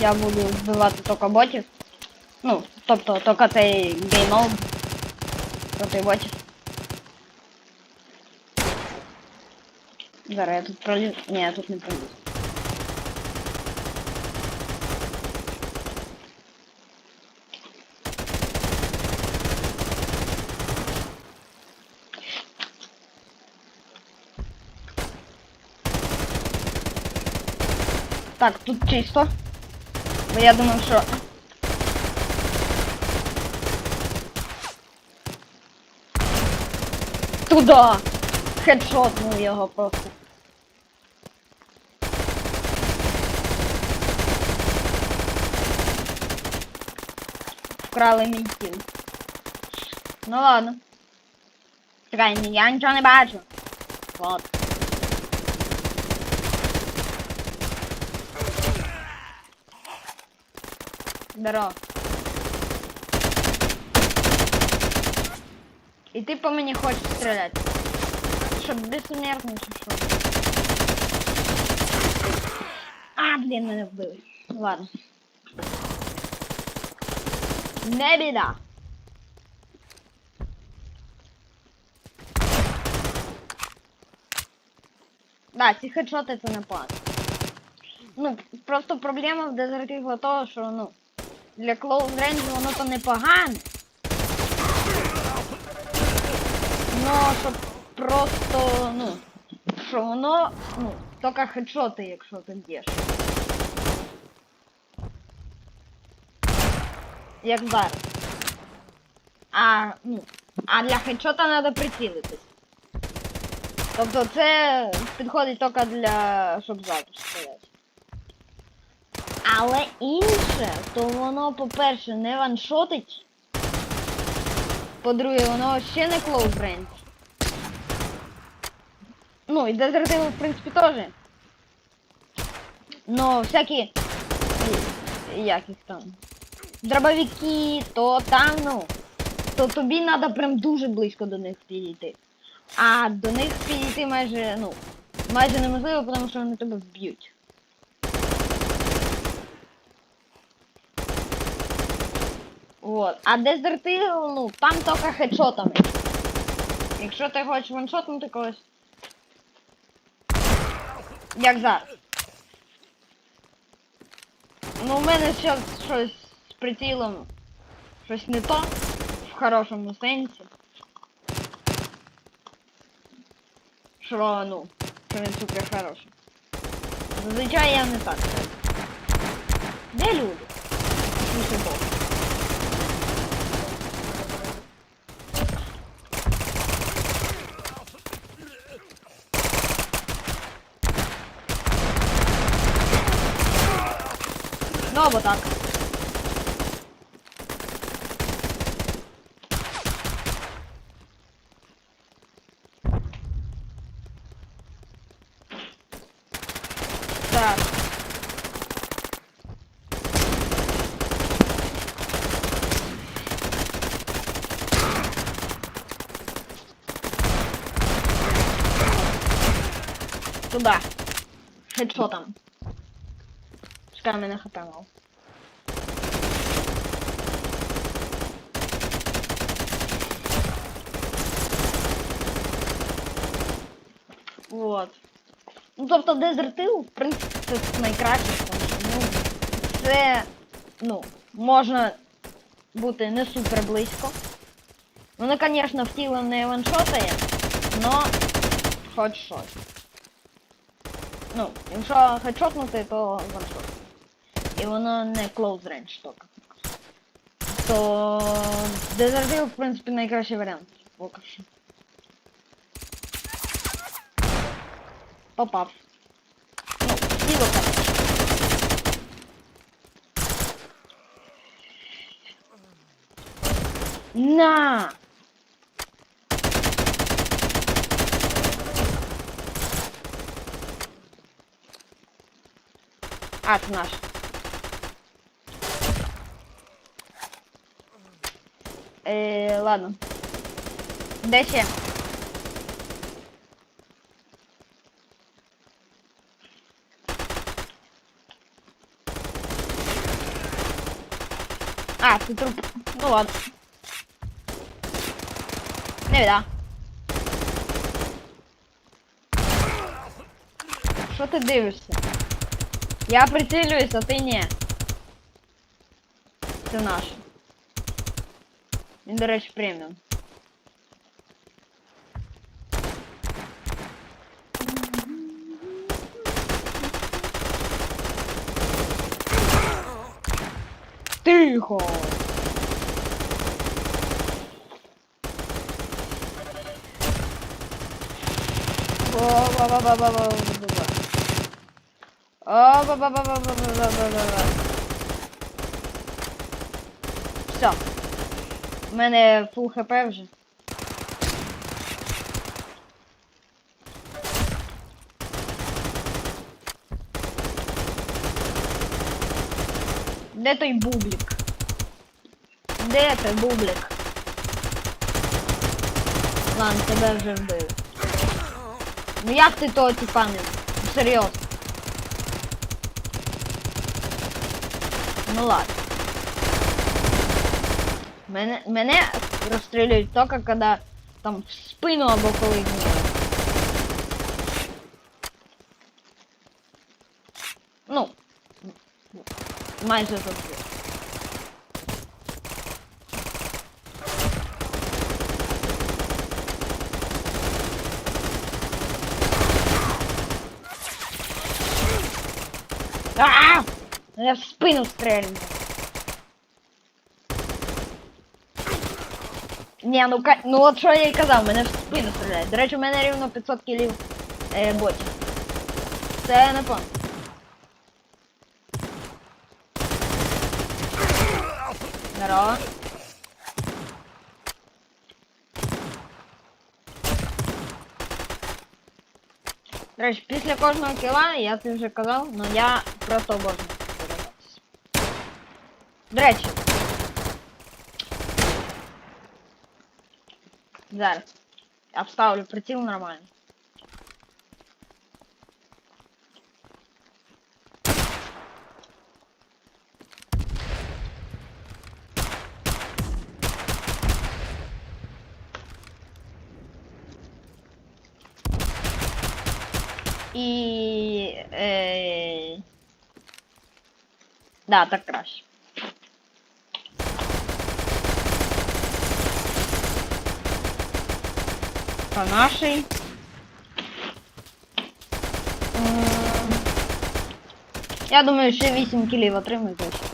я буду вбивати тільки ботів. Ну, тобто тільки цей геймов. Проти ботів. Зараз я тут проліз. Ні, я тут не проліз. Так, тут чисто. Бо я думав, що. Туда! Хедшотнув його просто. Вкрали мій кіл. Ну ладно. Чекай, я нічого не бачу. Ладно. Здорово. І ти по мені хочеш стріляти. Щоб безсмертно чи що. А, блін, мене вбили. Ладно. Не біда. Да, ці хедшоти це не. Ну, просто проблема в дезертиву того, що, ну, для Close Range воно то непогане. Ну, щоб просто, ну, що воно, ну, тільки хедшоти, якщо ти б'єш. Як зараз. А, ну, а для хедшота треба прицілитись. Тобто це підходить тільки для, щоб ззаду стріляти. Але інше, то воно, по-перше, не ваншотить. По-друге, воно ще не range. Ну, і дезертиви, в принципі, теж. Но всякі. і- Як їх там? Дробовики, то там, ну. То тобі треба прям дуже близько до них підійти. А до них підійти майже, ну, майже неможливо, тому що вони тебе вб'ють. Вот. А дезертир, ну, там тільки хедшотами. Якщо ти хочеш ваншотнути когось. Як зараз. Ну, у мене ще щось з прицілом. Щось не то. В хорошому сенсі. Що, ну, що він супер хороший. Зазвичай я не так. Де люди? Слушай, Бог. Або так. Так. Туда. Хедшотом. Чекай, мене хп. Вот. Ну, тобто дезертил, в принципі, це найкраще, тому що, ну, це, ну, можна бути не супер близько. Воно, звісно, втілом не ваншотає, но хоч щось. Ну, якщо хедшотнути, то ваншот. І воно не close range штука. То дезертил, в принципі, найкращий варіант. Поки що. Попав. Ну, короче. На! А, наш. Е, ладно. Де ще? А, ти труп. Ну ладно. Не біда. Що ти дивишся? Я прицілююсь, а ти ні. Це наш. Він, до речі, преміум. Тихо! Все. У мене фул хп вже. Де той бублик? Де той бублик? Ладно, тебе вже вбили. Ну як ти того? Ну, Серйозно. Ну ладно. Мене, мене розстрілюють тільки коли там в спину або коли гнівають. Ну, майже завжди. А! Я в спину стрельну. Ні, ну ка- ну от що я і казав, мене в спину стріляють. До речі, у мене рівно 500 кілів е, ботів. Це не пон. Здорово. До речі, після кожного кіла, я це вже казав, але я просто обожнюю. До речі. Зараз. Я вставлю приціл нормально. І. Е... Да, так краще. По нашій. М, Я думаю, ще 8 кілів отримаю точно.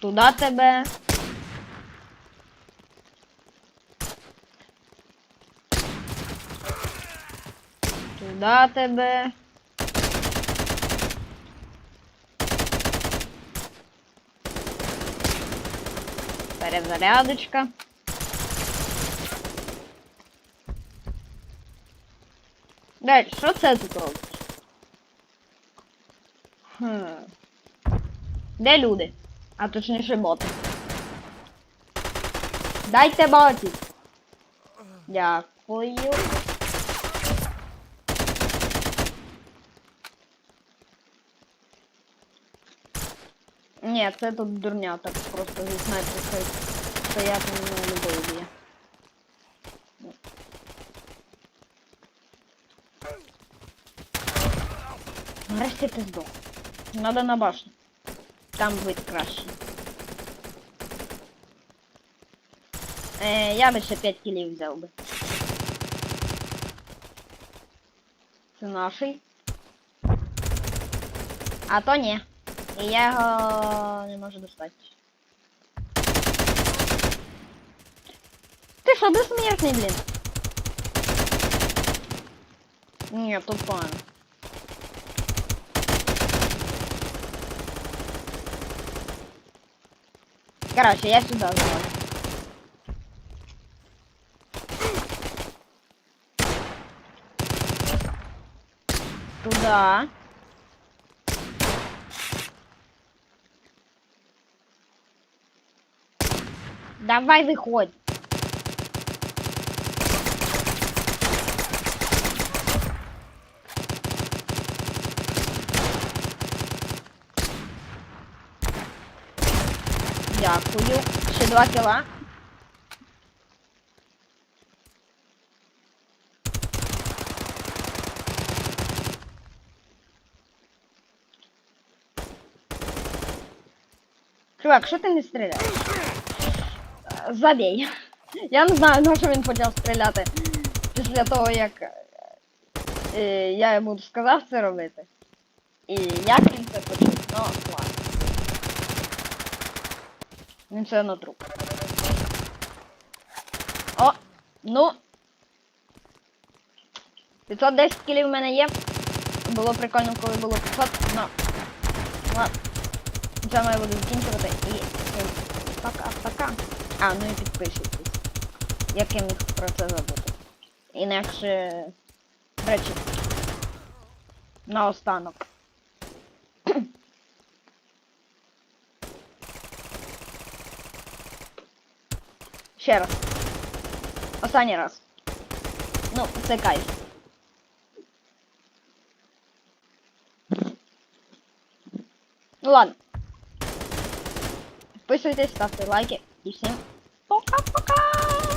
Туда тебе. Туда тебе. Перезарядочка. Далі, що це тут робить? Хм. Де люди? А точніше боти. Дайте ботів. Дякую. Ні, це тут дурня, так просто зі снайперською стояти мене не буде. Нарешті ти здох. Надо на башню. Там вид краще. Е, я би ще 5 кілів взяв би. Це наший. А то ні. І я його не можу достати. Ти що, безсмертний, блін? Ні, тут погано. Короче, я сюда залазу. Туда. Давай выходь. Дякую. Ще два кіла. Чувак, що ти не стріляєш? Е, Забій. Я не знаю, на що він почав стріляти після того, як е, я йому сказав це робити. І як він це почув? Ну, ладно. Він все одно труп. О! Ну. 510 кілів в мене є. Було прикольно, коли було 500, но. Ладно. Це має буду закінчувати і. Пока-пока. А, ну і підпишіться. Як я міг про це забути. Інакше. Речі. Наостанок. Ще раз. Останній раз. Ну, це кайф. Ну ладно. Підписуйтесь, ставте лайки і всім пока-пока!